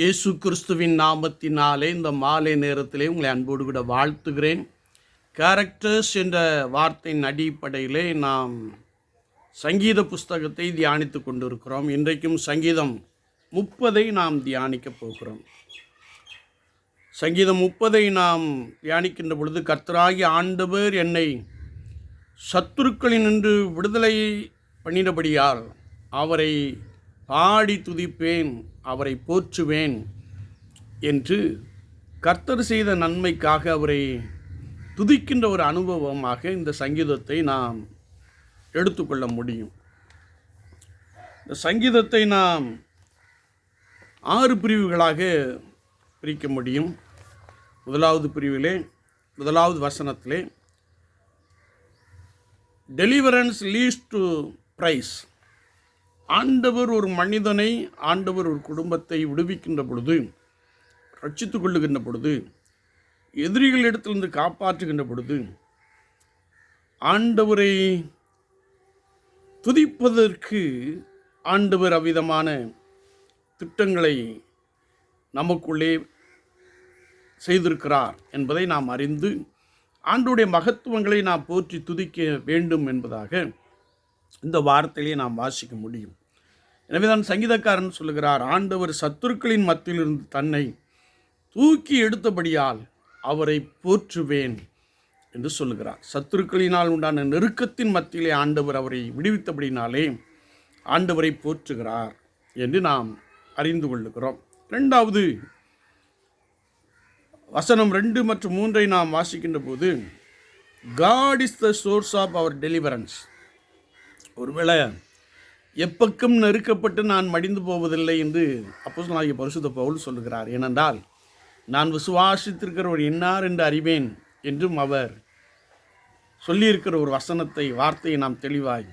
இயேசு கிறிஸ்துவின் நாமத்தினாலே இந்த மாலை நேரத்திலே உங்களை அன்போடு கூட வாழ்த்துகிறேன். கேரக்டர்ஸ் என்ற வார்த்தையின் அடிப்படையிலே நாம் சங்கீத புஸ்தகத்தை தியானித்து கொண்டிருக்கிறோம். இன்றைக்கும் சங்கீதம் முப்பதை நாம் தியானிக்கப் போகிறோம். சங்கீதம் முப்பதை நாம் தியானிக்கின்ற பொழுது கர்த்தராகி ஆண்டவர் என்னை சத்துருக்களினின்று விடுதலை பண்ணினபடியால் அவரை பாடி துதிப்பேன் அவரை போற்றுவேன் என்று கர்த்தர் செய்த நன்மைக்காக அவரை துதிக்கின்ற ஒரு அனுபவமாக இந்த சங்கீதத்தை நாம் எடுத்துக்கொள்ள முடியும். இந்த சங்கீதத்தை நாம் ஆறு பிரிவுகளாக பிரிக்க முடியும். முதலாவது பிரிவிலே முதலாவது வசனத்திலே டெலிவரன்ஸ் லீஸ் டு ப்ரைஸ் ஆண்டவர் ஒரு மனிதனை ஆண்டவர் ஒரு குடும்பத்தை விடுவிக்கின்ற பொழுது ரட்சித்து கொள்ளுகின்ற பொழுது எதிரிகளிடத்திலிருந்து காப்பாற்றுகின்ற பொழுது ஆண்டவரை துதிப்பதற்கு ஆண்டவர் அவ்விதமான திட்டங்களை நமக்குள்ளே செய்திருக்கிறார் என்பதை நாம் அறிந்து ஆண்டுடைய மகத்துவங்களை நாம் போற்றி துதிக்க வேண்டும் என்பதாக இந்த வார்த்தையிலே நாம் வாசிக்க முடியும். எனவே தான் சங்கீதக்காரன் சொல்லுகிறார் ஆண்டவர் சத்துருக்களின் மத்தியிலிருந்து தன்னை தூக்கி எடுத்தபடியால் அவரை போற்றுவேன் என்று சொல்லுகிறார். சத்துருக்களினால் உண்டான நெருக்கத்தின் மத்தியிலே ஆண்டவர் அவரை விடுவித்தபடினாலே ஆண்டவரை போற்றுகிறார் என்று நாம் அறிந்து கொள்ளுகிறோம். ரெண்டாவது வசனம் ரெண்டு மற்றும் மூன்றை நாம் வாசிக்கின்ற போது God is the source of our deliverance ஒருவேளை எப்பக்கம் நெருக்கப்பட்டு நான் மடிந்து போவதில்லை என்று அப்போஸ்தலனாகிய பரிசுத்த பவுல் சொல்லுகிறார். ஏனென்றால் நான் விசுவாசித்திருக்கிறவர் என்னார் என்று அறிவேன் என்றும் அவர் சொல்லியிருக்கிற ஒரு வசனத்தை வார்த்தையை நாம் தெளிவாய்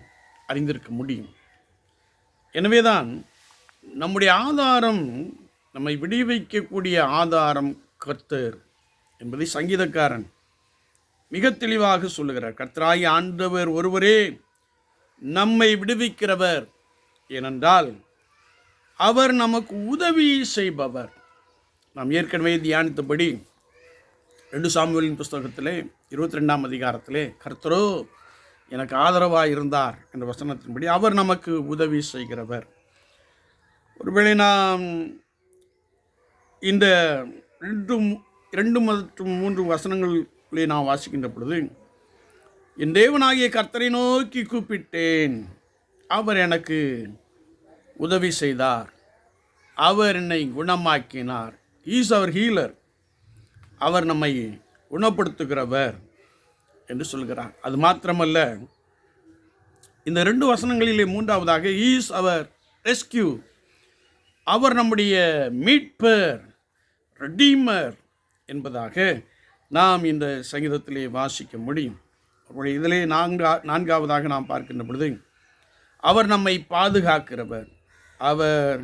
அறிந்திருக்க முடியும். எனவேதான் நம்முடைய ஆதாரம் நம்மை விடுவிக்கக்கூடிய ஆதாரம் கர்த்தர் என்பதை சங்கீதக்காரன் மிக தெளிவாக சொல்லுகிறார். கர்த்தராகி ஆண்டவர் ஒருவரே நம்மை விடுவிக்கிறவர். ஏனென்றால் அவர் நமக்கு உதவி செய்பவர். நாம் ஏற்கனவே தியானித்தபடி ரெண்டு சாமுவேலின் புஸ்தகத்திலே இருபத்தி ரெண்டாம் அதிகாரத்திலே கர்த்தரோ எனக்கு ஆதரவாக இருந்தார் என்ற வசனத்தின்படி அவர் நமக்கு உதவி செய்கிறவர். ஒருவேளை நாம் இந்த ரெண்டு இரண்டு மற்றும் மூன்று வசனங்களிலே நாம் வாசிக்கின்ற பொழுது என் தேவனாகிய கர்த்தரை நோக்கி கூப்பிட்டேன். அவர் எனக்கு உதவி செய்தார். அவர் என்னை குணமாக்கினார். ஈஸ் அவர் ஹீலர் அவர் நம்மை குணப்படுத்துகிறவர் என்று சொல்கிறார். அது மாத்திரமல்ல இந்த ரெண்டு வசனங்களிலே மூன்றாவதாக ஈஸ் அவர் ரெஸ்கியூ அவர் நம்முடைய மீட்பர் ரெடீமர் என்பதாக நாம் இந்த சங்கீதத்திலே வாசிக்க முடியும். இதிலே நான்கா நான்காவதாக நாம் பார்க்கின்ற பொழுது அவர் நம்மை பாதுகாக்கிறவர். அவர்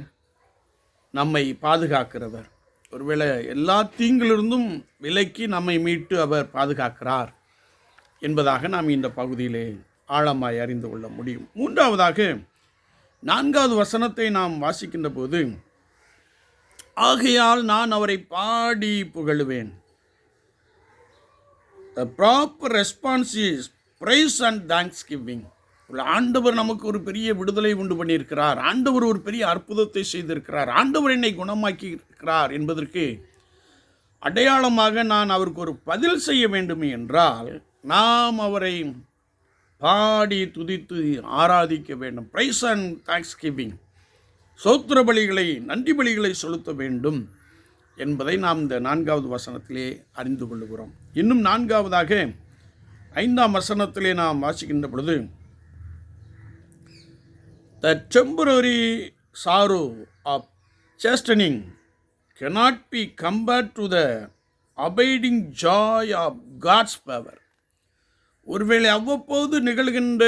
நம்மை பாதுகாக்கிறவர். ஒருவேளை எல்லா தீங்கிலிருந்தும் விலக்கி நம்மை மீட்டு அவர் பாதுகாக்கிறார் என்பதாக நாம் இந்த பகுதியிலே ஆழமாய் அறிந்து கொள்ள முடியும். மூன்றாவதாக நான்காவது வசனத்தை நாம் வாசிக்கின்ற போது ஆகையால் நான் அவரை பாடி புகழுவேன். The proper response is praise and thanksgiving ஆண்டவர் நமக்கு ஒரு பெரிய விடுதலை உண்டு பண்ணியிருக்கிறார். ஆண்டவர் ஒரு பெரிய அற்புதத்தை செய்திருக்கிறார். ஆண்டவர் என்னை குணமாக்கி இருக்கிறார் என்பதற்கு அடையாளமாக நான் அவருக்கு ஒரு பதில் செய்ய வேண்டும் என்றால் நாம் அவரை பாடி துதித்து ஆராதிக்க வேண்டும். ப்ரைஸ் அண்ட் தேங்க்ஸ் கிவிங் சோத்திர பலிகளை நன்றி பலிகளை செலுத்த வேண்டும். என்பதை நாம் இந்த நான்காவது வசனத்திலே அறிந்து கொள்ளுகிறோம். இன்னும் நான்காவதாக ஐந்தாம் வசனத்திலே நாம் வாசிக்கின்ற பொழுது the temporary sorrow of chastening cannot be compared to the abiding joy of God's power ஒருவேளை அவ்வப்போது நிகழ்கின்ற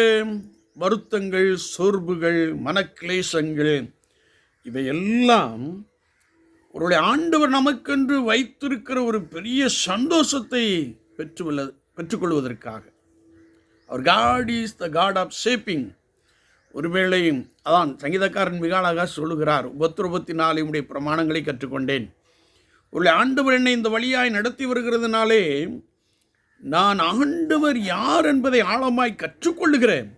வருத்தங்கள் சோர்வுகள் மனக்லேசங்கள் இவையெல்லாம் ஒருவருடைய ஆண்டவர் நமக்கென்று வைத்திருக்கிற ஒரு பெரிய சந்தோஷத்தை பெற்றுள்ள பெற்றுக்கொள்வதற்காக. அவர் God is the God of shaping ஒருவேளை அதான் சங்கீதக்காரன் மிக அழகாக சொல்லுகிறார் உபத்திரபத்தி நாளையுடைய உடைய பிரமாணங்களை கற்றுக்கொண்டேன். ஒரு ஆண்டவர் என்னை இந்த வழியாய் நடத்தி வருகிறதுனாலே நான் ஆண்டவர் யார் என்பதை ஆழமாய் கற்றுக்கொள்ளுகிறேன்.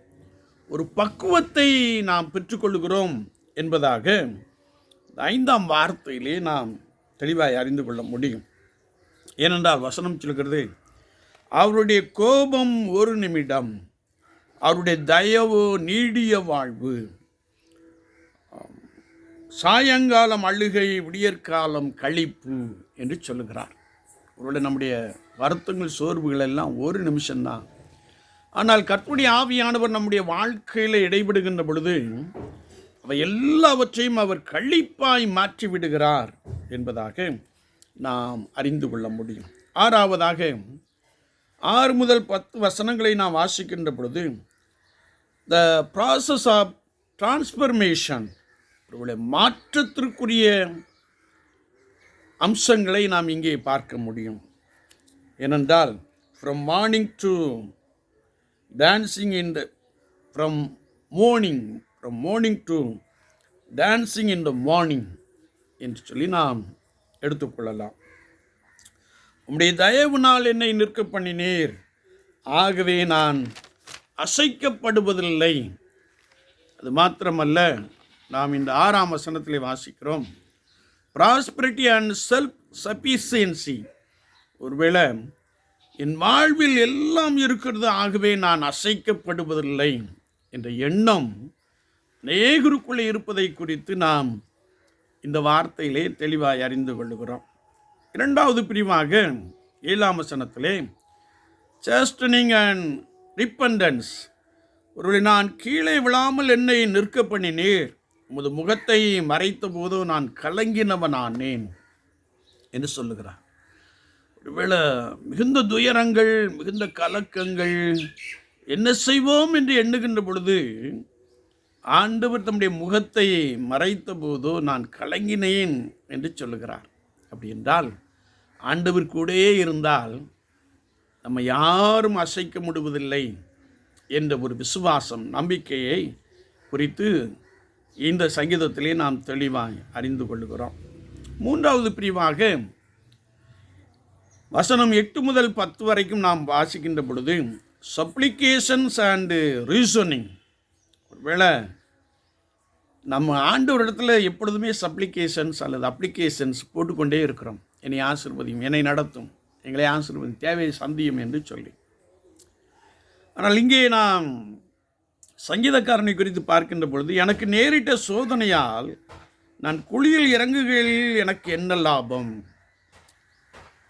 ஒரு பக்குவத்தை நாம் பெற்றுக்கொள்கிறோம் என்பதாக ஐந்தாம் வார்த்தையிலே நாம் தெளிவாய் அறிந்து கொள்ள முடியும். ஏனென்றால் வசனம் சொல்கிறது அவருடைய கோபம் ஒரு நிமிடம் அவருடைய தயவு நீடிய வாழ்வு. சாயங்காலம் அழுகை விடியற்காலம் கழிப்பு என்று சொல்லுகிறார். ஒருவேளை நம்முடைய வருத்தங்கள் சோர்வுகள் எல்லாம் ஒரு நிமிஷம்தான். ஆனால் கற்புடைய ஆவியானவர் நம்முடைய வாழ்க்கையில் இடைபெடுகின்ற பொழுது அவை எல்லாவற்றையும் அவர் கழிப்பாய் மாற்றி விடுகிறார் என்பதாக நாம் அறிந்து கொள்ள முடியும். ஆறாவதாக ஆறு முதல் பத்து வசனங்களை நாம் வாசிக்கின்ற பொழுது த ப்ராசஸ் ஆஃப் டிரான்ஸ்பர்மேஷன் மாற்றத்திற்குரிய அம்சங்களை நாம் இங்கே பார்க்க முடியும். ஏனென்றால் from morning to dancing in the from morning from morning to dancing in the morning என்று சொல்லி நாம் எடுத்துக்கொள்ளலாம். உம்முடைய நாள் என்னை நிற்க பண்ணினீர். ஆகவே நான் அசைக்கப்படுவதில்லை. அது மாத்திரமல்ல நாம் இந்த ஆறாம் வசனத்தில் வாசிக்கிறோம். ப்ராஸ்பரிட்டி அண்ட் செல்ஃப் சஃபிஷியன்சி ஒருவேளை என் வாழ்வில் எல்லாம் இருக்கிறது ஆகவே நான் அசைக்கப்படுவதில்லை என்ற எண்ணம் நேகுருக்குள்ளே இருப்பதை குறித்து நாம் இந்த வார்த்தையிலே தெளிவாய் அறிந்து கொள்ளுகிறோம். இரண்டாவது பிரிவாக ஏழாம் வசனத்திலே சேஸ்டனிங் அண்ட் ரிப்பண்டன்ஸ் ஒருவரை நான் கீழே விழாமல் என்னை நிற்க பண்ணினீர். உமது முகத்தை மறைத்த போதோ நான் கலங்கினவனானேன். என்று சொல்லுகிறார். ஒருவேளை மிகுந்த துயரங்கள் மிகுந்த கலக்கங்கள் என்ன செய்வோம் என்று எண்ணுகின்ற பொழுது ஆண்டவர் தம்முடைய முகத்தை மறைத்த போதோ நான் கலங்கினேன் என்று சொல்லுகிறார். அப்படி என்றால் ஆண்டவர் கூடயே இருந்தால் நம்ம யாரும் அசைக்க முடிவதில்லை என்ற ஒரு விசுவாசம் நம்பிக்கையை குறித்து இந்த சங்கீதத்திலே நாம் தெளிவாய் அறிந்து கொள்கிறோம் மூன்றாவது பிரிவாக வசனம் எட்டு முதல் பத்து வரைக்கும் நாம் வாசிக்கின்ற பொழுது சப்ளிகேஷன்ஸ் அண்டு ரீசனிங் ஒருவேளை நம்ம ஆண்டவர் இடத்துல எப்பொழுதுமே சப்ளிகேஷன்ஸ் அல்லது அப்ளிகேஷன்ஸ் போட்டுக்கொண்டே இருக்கிறோம். என்னை ஆசிர்வதியும் என்னை நடத்தும் எங்களை ஆசிர்வதியும் தேவையை சந்தியும் என்று சொல்லி. ஆனால் இங்கே நாம் சங்கீதக்காரனை குறித்து பார்க்கின்ற பொழுது எனக்கு நேரிட்ட சோதனையால் நான் குழியில் இறங்குகையில் எனக்கு என்ன லாபம்?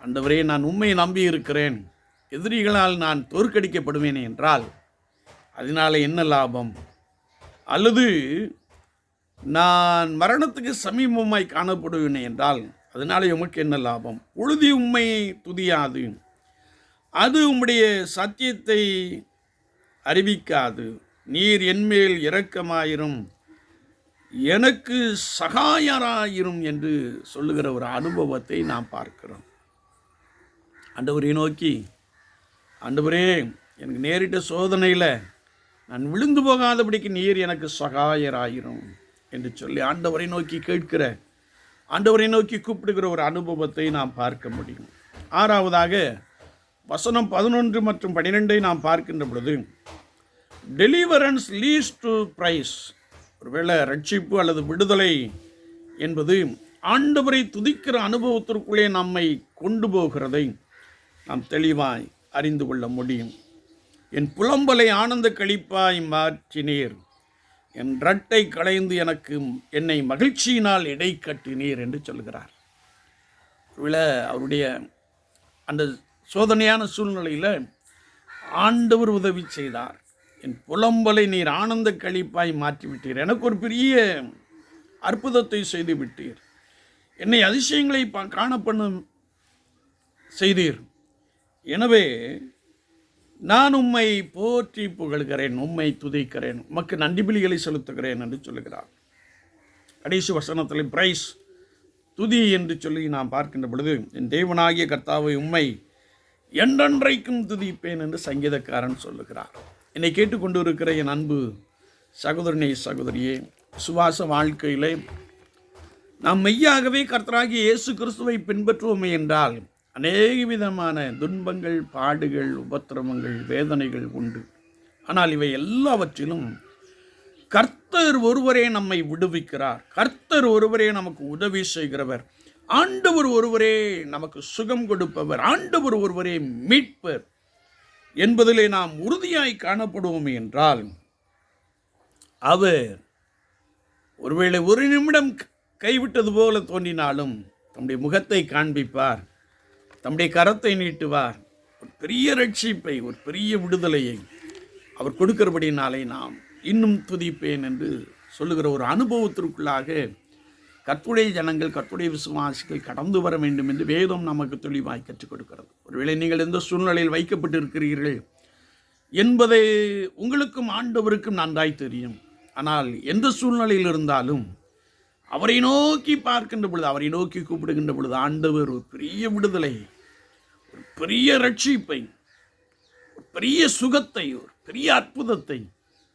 அந்தவரே நான் உண்மையை நம்பி இருக்கிறேன். எதிரிகளால் நான் தோற்கடிக்கப்படுவேன் என்றால் அதனால் என்ன லாபம்? அல்லது நான் மரணத்துக்கு சமீபமாய் காணப்படுவேன் என்றால் அதனால் உமக்கு என்ன லாபம்? உழுதி உண்மையை துதியாது. அது உம்முடைய சத்தியத்தை அறிவிக்காது. நீர் என்மேல் இரக்கமாயிரும். எனக்கு சகாயராயிரும் என்று சொல்லுகிற ஒரு அனுபவத்தை நாம் பார்க்கிறோம். ஆண்டவரை நோக்கி ஆண்டவரே எனக்கு நேரிட்ட சோதனையில் நான் விழுந்து போகாதபடிக்கு நீர் எனக்கு சகாயராயிரும் என்று சொல்லி ஆண்டவரை நோக்கி கேட்கிற ஆண்டவரை நோக்கி கூப்பிடுகிற ஒரு அனுபவத்தை நாம் பார்க்க முடியும். ஆறாவதாக வசனம் பதினொன்று மற்றும் பனிரெண்டை நாம் பார்க்கின்ற பொழுது டெலிவரன்ஸ் லீஸ் டு ப்ரைஸ் ஒருவேளை ரட்சிப்பு அல்லது விடுதலை என்பது ஆண்டவரை துதிக்கிற அனுபவத்திற்குள்ளே நம்மை கொண்டு போகிறதை நாம் தெளிவாய் அறிந்து கொள்ள முடியும். என் புலம்பலை ஆனந்த கழிப்பாய் மாற்றினீர். என் ரட்டை களைந்து எனக்கு என்னை மகிழ்ச்சியினால் இடை கட்டினீர் என்று சொல்கிறார். ஒருவேளை அவருடைய அந்த சோதனையான சூழ்நிலையில் ஆண்டவர் உதவி செய்தார். என் புலம்பலை நீர் ஆனந்த கழிப்பாய் மாற்றிவிட்டீர். எனக்கு ஒரு பெரிய அற்புதத்தை செய்து விட்டீர். என்னை அதிசயங்களை பா- காணப்பண்ணும் செய்தீர். எனவே நான் உம்மை போற்றி புகழ்கிறேன் உம்மை துதிக்கிறேன் உமக்கு நன்றி பிலிகளை செலுத்துகிறேன் என்று சொல்லுகிறார். கடைசி வசனத்தில் பிரைஸ் துதி என்று சொல்லி நாம் பார்க்கின்ற பொழுது என் தேவனாகிய கர்த்தாவை உம்மை என்றென்றைக்கும் துதிப்பேன் என்று சங்கீதக்காரன் சொல்லுகிறார். என்னை கேட்டுக்கொண்டு இருக்கிற என் அன்பு சகோதரனே சகோதரியே சுவாச வாழ்க்கையிலே நாம் மெய்யாகவே கர்த்தராகிய இயேசு கிறிஸ்துவை பின்பற்றுவோமே என்றால் அநேக விதமான துன்பங்கள் பாடுகள் உபத்திரவங்கள் வேதனைகள் உண்டு. ஆனால் இவை எல்லாவற்றிலும் கர்த்தர் ஒருவரே நம்மை விடுவிக்கிறார். கர்த்தர் ஒருவரே நமக்கு உதவி செய்கிறவர். ஆண்டவர் ஒருவரே நமக்கு சுகம் கொடுப்பவர். ஆண்டவர் ஒருவரே மீட்பர் என்பதிலே நாம் உறுதியாய் காணப்படுவோம் என்றால் அவர் ஒருவேளை ஒரு நிமிடம் கைவிட்டது போல தோன்றினாலும் தம்முடைய முகத்தை காண்பிப்பார். தம்முடைய கரத்தை நீட்டுவார். ஒரு பெரிய ரட்சிப்பை ஒரு பெரிய விடுதலையை அவர் கொடுக்கிறபடினாலே நாம் இன்னும் துதிப்பேன் என்று சொல்லுகிற ஒரு அனுபவத்திற்குள்ளாக கற்புடைய ஜனங்கள் கற்புடைய விசுவாசிகள் கடந்து வர வேண்டும் என்று வேதம் நமக்கு தெளிவாய் கற்றுக் கொடுக்கிறது. ஒருவேளை நீங்கள் எந்த சூழ்நிலையில் வைக்கப்பட்டிருக்கிறீர்கள் என்பதை உங்களுக்கும் ஆண்டவருக்கும் நன்றாய் தெரியும். ஆனால் எந்த சூழ்நிலையில் இருந்தாலும் அவரை நோக்கி பார்க்கின்ற பொழுது அவரை நோக்கி கூப்பிடுகின்ற பொழுது ஆண்டவர் ஒரு பெரிய விடுதலை பெரிய ரட்சிப்பை ஒரு பெரிய சுகத்தை ஒரு பெரிய அற்புதத்தை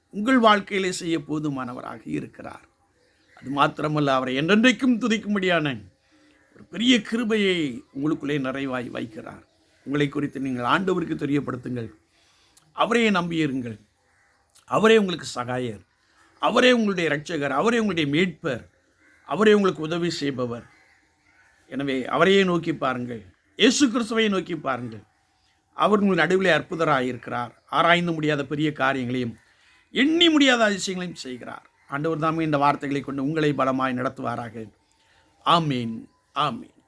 உங்கள் வாழ்க்கையிலே செய்ய போதுமானவராக இருக்கிறார். அது மாத்திரமல்ல அவரை என்றென்றைக்கும் துதிக்கும்படியான ஒரு பெரிய கிருபையை உங்களுக்குள்ளே நிறைவாய் வைக்கிறார். உங்களை குறித்து நீங்கள் ஆண்டவருக்கு தெரியப்படுத்துங்கள். அவரையே நம்பியிருங்கள் அவரே உங்களுக்கு சகாயர். அவரே உங்களுடைய இரட்சகர். அவரே உங்களுடைய மீட்பர். அவரே உங்களுக்கு உதவி செய்பவர். எனவே அவரையே நோக்கி பாருங்கள். இயேசு கிறிஸ்துவை நோக்கி பாருங்கள். அவர் உங்கள் நடுவில் அற்புதராக இருக்கிறார் ஆராய்ந்து முடியாத பெரிய காரியங்களையும் எண்ணி முடியாத அதிசயங்களையும் செய்கிறார். ஆண்டவர் தாமே இந்த வார்த்தைகளை கொண்டு உங்களை பலமாய் நடத்துவாராக. ஆமீன் ஆமீன்.